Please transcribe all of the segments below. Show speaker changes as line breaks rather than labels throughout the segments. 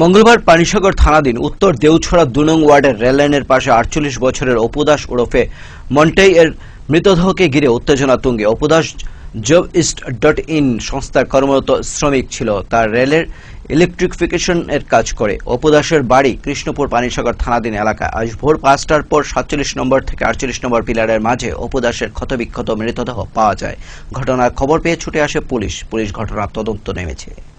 মঙ্গলবার পানিসাগর থানাধীন উত্তর দেউছড়া দুনং ওয়ার্ডের রেললাইনের পাশে আটচল্লিশ বছরের অপুদাস ওরফে মন্টেই এর মৃতদেহকে ঘিরে উত্তেজনা তুঙ্গে। Apudas job east dot in সংস্থার কর্মরত শ্রমিক ছিল। তার রেলের ইলেকট্রিফিকেশন এর কাজ করে। অপুদাসের বাড়ি কৃষ্ণপুর পানিসাগর থানাধীন এলাকা আজ ভোর পাঁচটার পর সাতচল্লিশ নম্বর থেকে আটচল্লিশ নম্বর পিলারের মাঝে অপুদাসের ক্ষতবিক্ষত মৃতদেহ পাওয়া যায়। ঘটনার খবর পেয়ে ছুটে আসে পুলিশ। পুলিশ ঘটনার তদন্ত নেমেছে।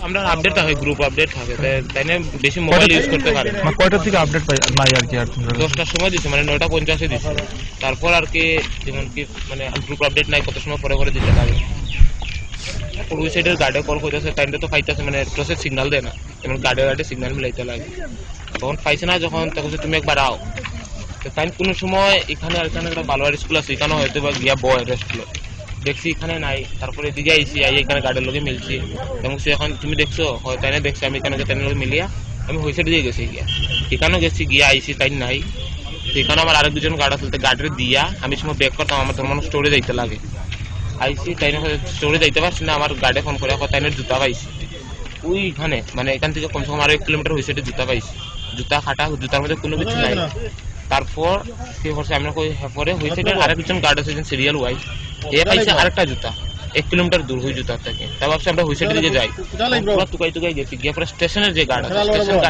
আমরা আপডেট থাকে গ্রুপ আপডেট থাকে। তাই- না বেশি মোবাইল ইউজ করতে পারে। না।
মানে কয়টার থেকে আপডেট পাই নাই আর কি আর
দশটার সময় দিছে মানে নয়টা পঞ্চাশে দিছে। তারপর আর কি যেমন কি মানে গ্রুপ আপডেট নাই কত সময় পরে পরে দিতে লাগে ওই সাইডের গার্ডে কল করতেছে টাইমটা তো পাইতেছে মানে প্রসেস সিগন্যাল দেয় না। যেমন গার্ডে গার্ডে সিগন্যাল মিলাইতে লাগে। তখন পাইছে না যখন তখন তুমি একবার আও। তাই কোনো সময় এখানে আর এখানে একটা বালোয়ার স্কুল আছে এখানে হয়তো বা গিয়া বয় রেস্ট দেখছি এখানে নাই। তারপরে এদিকে আইসি আই এখানে গার্ডের লোকে মিলছি। এবং সে এখন তুমি দেখছ? হয় তাই দেখছি আমি এখানে তাই লোকে মিলিয়া আমি হয়েছে দিয়ে গেছি গিয়া। এখানেও গেছি গিয়া আইসি তাই নাই। সেখানে আমার আরেক দুজন গার্ড আসলে গার্ডের দিয়া আমি সময় ব্যাক করতাম আমার ধর্ম স্টোরে যাইতে লাগে। আইসি তাই স্টোরে যাইতে পারছি না আমার গার্ডে ফোন করে তাই জুতা পাইছি। ওইখানে মানে এখান থেকে কমসে কম আরও এক কিলোমিটার হয়েছে জুতা পাইছি। জুতা খাটা জুতার মধ্যে কোনো কিছু নাই। তারপর কি করছে আমরা কই হ্যাঁ, হয়েছে আরেকজন গার্ড আছে সিরিয়াল ওয়াইজ এ পাইছে আরেকটা জুতা। এক কিলোমিটার দূর হয়ে জুতা থেকে। তা ভাবছি আমরা হুইসেটের দিকে যাই। তুকাই টুকাই গেছি। গিয়ে পরে স্টেশনের যে গার্ড আছে